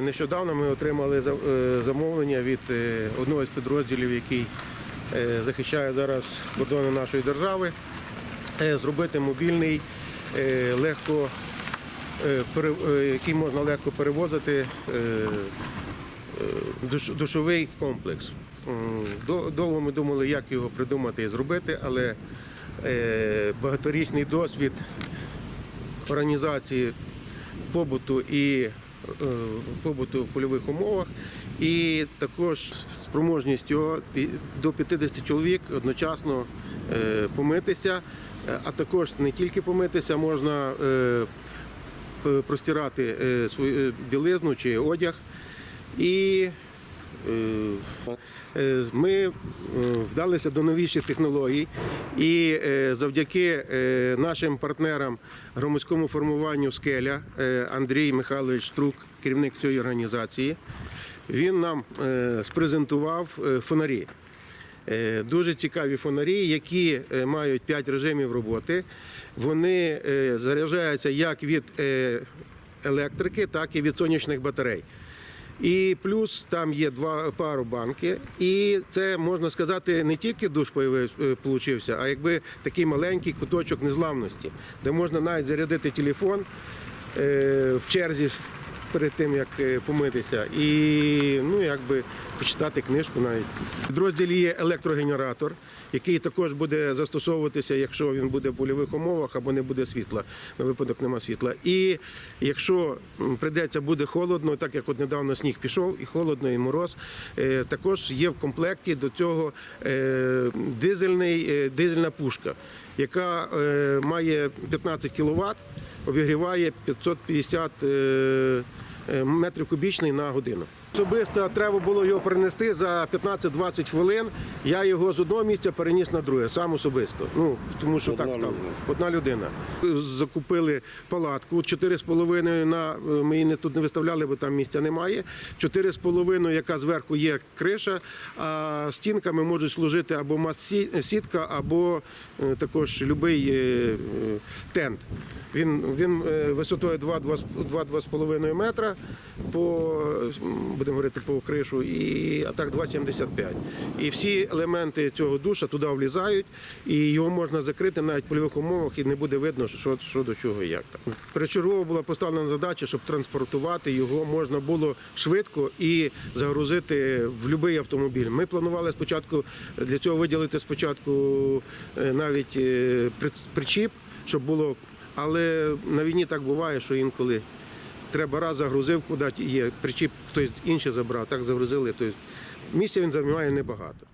Нещодавно ми отримали е, замовлення від е, одного з підрозділів, який е, захищає зараз кордони нашої держави, зробити мобільний, легко, який можна легко перевозити душ- душовий комплекс. Довго ми думали, як його придумати і зробити, але багаторічний досвід організації побуту і побуту в польових умовах, і також спроможність його до 50 чоловік одночасно е, помитися, Е, а також не тільки помитися, можна е, простирати е, свою е, білизну чи одяг. І е, е, ми е, вдалися до новіших технологій, і е, завдяки е, нашим партнерам громадському формуванню Скеля е, Андрій Михайлович Струк, керівник цієї організації, він нам е, спрезентував е, фонарі. Е, Дуже цікаві фонарі, які е, мають 5 режимів роботи. Вони е, заряджаються як від е, електрики, так і від сонячних батарей. І плюс там є два пару банки, і це можна сказати не тільки душ е, получився, а якби такий маленький куточок незламності, де можна навіть зарядити телефон е, в черзі перед тим як е, помитися, і ну якби почитати книжку навіть. В підрозділі є електрогенератор, який також буде застосовуватися, якщо він буде в польових умовах або не буде світла, на випадок нема світла. І якщо прийдеться буде холодно, так як от недавно сніг пішов, і холодно, і мороз, е, також є в комплекті до цього е, дизельний, дизельна пушка, яка має 15 кВт, обігріває 550 е, е, метрів кубічний на годину. Особисто треба було його перенести за 15-20 хвилин. Я його з одного місця переніс на друге, сам особисто. Ну тому що Одна так людина. Одна людина. Закупили палатку 4,5 на ми її не тут не виставляли, бо там місця немає. 4,5, яка зверху є криша, а стінками можуть служити або мас-сітка, або е, також будь-який тент. Він, він е, висотою 2-2,5 метра по будемо говорити по кришу, і а так 2,75. І всі елементи цього душа туди влізають, і його можна закрити навіть в польових умовах, і не буде видно, що, що до чого і як. Так. Перечергово була поставлена задача, щоб транспортувати його можна було швидко і загрузити в будь-який автомобіль. Ми планували спочатку для цього виділити спочатку е, навіть е, причіп, щоб було. Але на війні так буває, що інколи треба раз загрузив, куди є причіп, хтось інший забрав, так загрузили. Тобто місця він займає небагато.